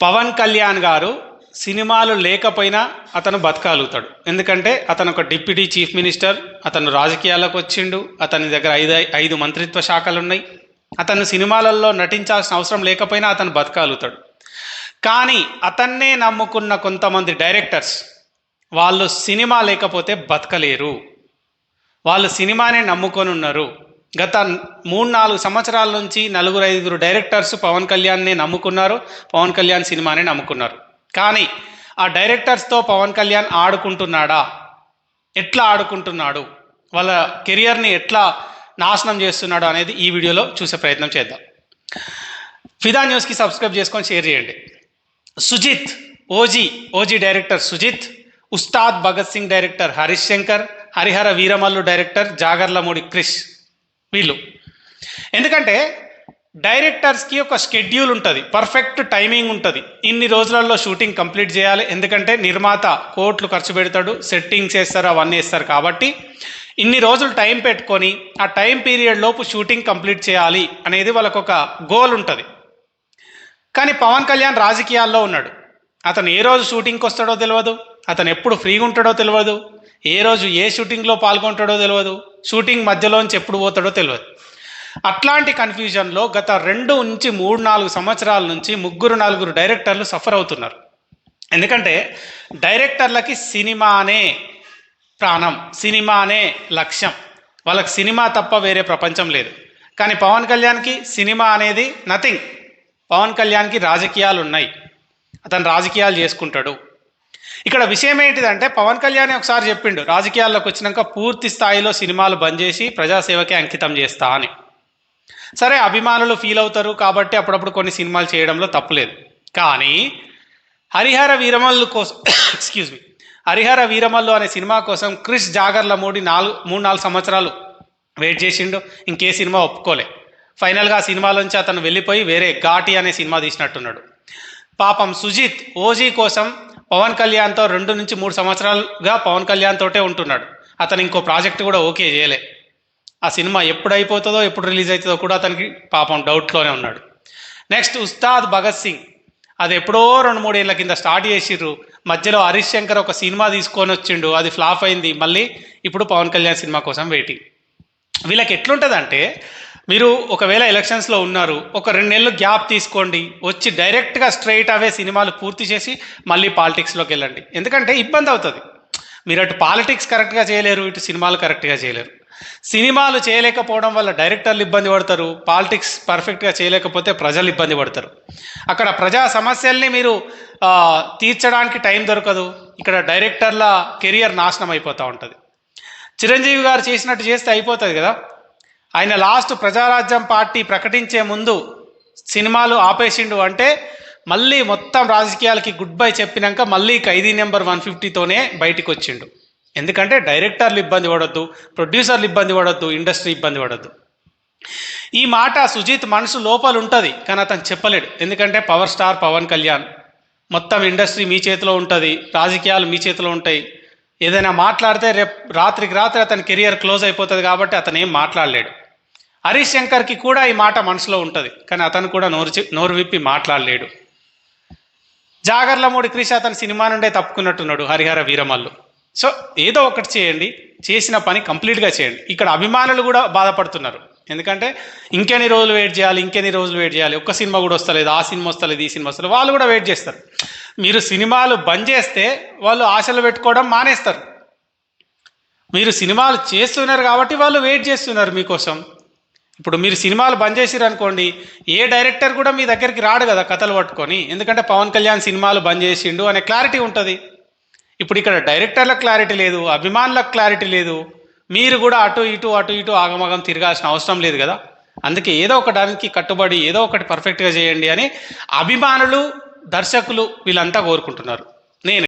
పవన్ కళ్యాణ్ గారు సినిమాలు లేకపోయినా అతను బతకగలుగుతాడు ఎందుకంటే అతను ఒక డిప్యూటీ చీఫ్ మినిస్టర్ అతను రాజకీయాలకు వచ్చిండు అతని దగ్గర ఐదు ఐదు మంత్రిత్వ శాఖలు ఉన్నాయి అతను సినిమాలలో నటించాల్సిన అవసరం లేకపోయినా అతను బతకగలుగుతాడు కానీ అతన్నే నమ్ముకున్న కొంతమంది డైరెక్టర్స్ వాళ్ళు సినిమా లేకపోతే బతకలేరు. వాళ్ళు సినిమానే నమ్ముకొని ఉన్నారు గత మూడు నాలుగు సంవత్సరాల నుంచి నలుగురు ఐదుగురు డైరెక్టర్స్ పవన్ కళ్యాణ్ని నమ్ముకున్నారు పవన్ కళ్యాణ్ సినిమానే నమ్ముకున్నారు. కానీ ఆ డైరెక్టర్స్తో పవన్ కళ్యాణ్ ఆడుకుంటున్నాడా? ఎట్లా ఆడుకుంటున్నాడు? వాళ్ళ కెరియర్ని ఎట్లా నాశనం చేస్తున్నాడు అనేది ఈ వీడియోలో చూసే ప్రయత్నం చేద్దాం. ఫిదా న్యూస్కి సబ్స్క్రైబ్ చేసుకొని షేర్ చేయండి. Sujith O G O G director Sujith Ustaad Bhagat Singh director Harish Shankar Harihara Veeramallu director Jagarlamudi Krish. వీళ్ళు. ఎందుకంటే డైరెక్టర్స్కి ఒక షెడ్యూల్ ఉంటుంది. పర్ఫెక్ట్ టైమింగ్ ఉంటుంది. ఇన్ని రోజులలో షూటింగ్ కంప్లీట్ చేయాలి. ఎందుకంటే నిర్మాత కోట్లు ఖర్చు పెడతాడు. సెట్టింగ్స్ వేస్తారు అవన్నీ వేస్తారు కాబట్టి ఇన్ని రోజులు టైం పెట్టుకొని ఆ టైం పీరియడ్ లోపు షూటింగ్ కంప్లీట్ చేయాలి అనేది వాళ్ళకు ఒక గోల్ ఉంటుంది. కానీ పవన్ కళ్యాణ్ రాజకీయాల్లో ఉన్నాడు. అతను ఏ రోజు షూటింగ్కి వస్తాడో తెలియదు అతను ఎప్పుడు ఫ్రీగా ఉంటాడో తెలియదు ఏ రోజు ఏ షూటింగ్లో పాల్గొంటాడో తెలియదు షూటింగ్ మధ్యలోంచి ఎప్పుడు పోతాడో తెలియదు అట్లాంటి కన్ఫ్యూజన్లో గత రెండు నుంచి మూడు నాలుగు సంవత్సరాల నుంచి ముగ్గురు నలుగురు డైరెక్టర్లు సఫర్ అవుతున్నారు. ఎందుకంటే డైరెక్టర్లకి సినిమానే ప్రాణం సినిమానే లక్ష్యం. వాళ్ళకి సినిమా తప్ప వేరే ప్రపంచం లేదు. కానీ పవన్ కళ్యాణ్కి సినిమా అనేది నథింగ్ పవన్ కళ్యాణ్కి రాజకీయాలు ఉన్నాయి అతను రాజకీయాలు చేసుకుంటాడు. ఇక్కడ విషయం ఏంటిదంటే పవన్ కళ్యాణ్ ఒకసారి చెప్పిండు రాజకీయాల్లోకి వచ్చినాక పూర్తి స్థాయిలో సినిమాలు బంద్ చేసి ప్రజాసేవకే అంకితం చేస్తా అని. సరే అభిమానులు ఫీల్ అవుతారు కాబట్టి అప్పుడప్పుడు కొన్ని సినిమాలు చేయడంలో తప్పులేదు కానీ హరిహర వీరమల్లు కోసం ఎక్స్క్యూజ్ మీ హరిహర వీరమల్లు అనే సినిమా కోసం క్రిష్ జాగర్లమూడి నాలుగు మూడు నాలుగు సంవత్సరాలు వెయిట్ చేసిండు ఇంకే సినిమా ఒప్పుకోలే. ఫైనల్గా ఆ సినిమాలోంచి అతను వెళ్ళిపోయి వేరే ఘాటి అనే సినిమా తీసినట్టున్నాడు. పాపం సుజిత్ ఓజీ కోసం పవన్ కళ్యాణ్తో రెండు నుంచి మూడు సంవత్సరాలుగా పవన్ కళ్యాణ్ తోటే ఉంటున్నాడు. అతను ఇంకో ప్రాజెక్ట్ కూడా ఓకే చేయలే. ఆ సినిమా ఎప్పుడు అయిపోతుందో ఎప్పుడు రిలీజ్ అవుతుందో కూడా అతనికి పాపం డౌట్లోనే ఉన్నాడు. నెక్స్ట్ ఉస్తాద్ భగత్ సింగ్. అది ఎప్పుడో రెండు మూడేళ్ళ కింద స్టార్ట్ చేసిర్రు. మధ్యలో హరీష్ శంకర్ ఒక సినిమా తీసుకొని వచ్చిండు. అది ఫ్లాప్ అయింది. మళ్ళీ ఇప్పుడు పవన్ కళ్యాణ్ సినిమా కోసం వెయిటింగ్. వీళ్ళకి ఎట్లుంటుందంటే మీరు ఒకవేళ ఎలక్షన్స్లో ఉన్నారు ఒక రెండు నెలలు గ్యాప్ తీసుకోండి వచ్చి డైరెక్ట్గా స్ట్రైట్ అవే సినిమాలు పూర్తి చేసి మళ్ళీ పాలిటిక్స్లోకి వెళ్ళండి. ఎందుకంటే ఇబ్బంది అవుతుంది. మీరు అటు పాలిటిక్స్ కరెక్ట్గా చేయలేరు ఇటు సినిమాలు కరెక్ట్గా చేయలేరు. సినిమాలు చేయలేకపోవడం వల్ల డైరెక్టర్లు ఇబ్బంది పడతారు పాలిటిక్స్ పర్ఫెక్ట్గా చేయలేకపోతే ప్రజలు ఇబ్బంది పడతారు. అక్కడ ప్రజా సమస్యల్ని మీరు తీర్చడానికి టైం దొరకదు. ఇక్కడ డైరెక్టర్ల కెరియర్ నాశనం అయిపోతూ ఉంటుంది. చిరంజీవి గారు చేసినట్టు చేస్తే అయిపోతుంది కదా? ఆయన లాస్ట్ ప్రజారాజ్యం పార్టీ ప్రకటించే ముందు సినిమాలు ఆపేసిండు అంటే మళ్ళీ మొత్తం రాజకీయాలకి గుడ్ బై చెప్పినాక మళ్ళీ ఖైదీ నెంబర్ వన్ ఫిఫ్టీతోనే బయటికి వచ్చిండు. ఎందుకంటే డైరెక్టర్లు ఇబ్బంది పడొద్దు ప్రొడ్యూసర్లు ఇబ్బంది పడొద్దు ఇండస్ట్రీ ఇబ్బంది పడొద్దు. ఈ మాట సుజిత్ మనసు లోపల ఉంటుంది కానీ అతను చెప్పలేడు. ఎందుకంటే పవర్ స్టార్ పవన్ కళ్యాణ్. మొత్తం ఇండస్ట్రీ మీ చేతిలో ఉంటుంది రాజకీయాలు మీ చేతిలో ఉంటాయి. ఏదైనా మాట్లాడితే రేపు రాత్రికి రాత్రి అతని కెరియర్ క్లోజ్ అయిపోతుంది కాబట్టి అతను ఏం మాట్లాడలేడు. హరిశంకర్కి శంకర్కి కూడా ఈ మాట మనసులో ఉంటుంది. కానీ అతను కూడా నోరు చి- నోరు విప్పి మాట్లాడలేడు. జాగర్లమూడి క్రిష అతని సినిమా నుండే తప్పుకున్నట్టున్నాడు హరిహర వీరమల్లు. సో ఏదో ఒకటి చేయండి. చేసిన పని కంప్లీట్గా చేయండి. ఇక్కడ అభిమానులు కూడా బాధపడుతున్నారు. ఎందుకంటే ఇంకెన్ని రోజులు వెయిట్ చేయాలి ఇంకెన్ని రోజులు వెయిట్ చేయాలి. ఒక్క సినిమా కూడా వస్తలేదు ఆ సినిమా వస్తలేదు ఈ సినిమా వస్తలేదు. వాళ్ళు కూడా వెయిట్ చేస్తారు. మీరు సినిమాలు బంద్ చేస్తే వాళ్ళు ఆశలు పెట్టుకోవడం మానేస్తారు. మీరు సినిమాలు చేస్తున్నారు కాబట్టి వాళ్ళు వెయిట్ చేస్తున్నారు మీకోసం. ఇప్పుడు మీరు సినిమాలు బంద్ చేసిరు అనుకోండి ఏ డైరెక్టర్ కూడా మీ దగ్గరికి రాడు కదా కథలు పట్టుకొని. ఎందుకంటే పవన్ కళ్యాణ్ సినిమాలు బంద్ చేసిండు అనే క్లారిటీ ఉంటుంది. ఇప్పుడు ఇక్కడ డైరెక్టర్లకు క్లారిటీ లేదు అభిమానులకు క్లారిటీ లేదు. మీరు కూడా అటు ఇటు అటు ఇటు ఆగమగం తిరగాల్సిన అవసరం లేదు కదా. అందుకే ఏదో ఒక దానికి కట్టుబడి ఏదో ఒకటి పర్ఫెక్ట్గా చేయండి అని అభిమానులు దర్శకులు వీళ్ళంతా కోరుకుంటున్నారు. నేను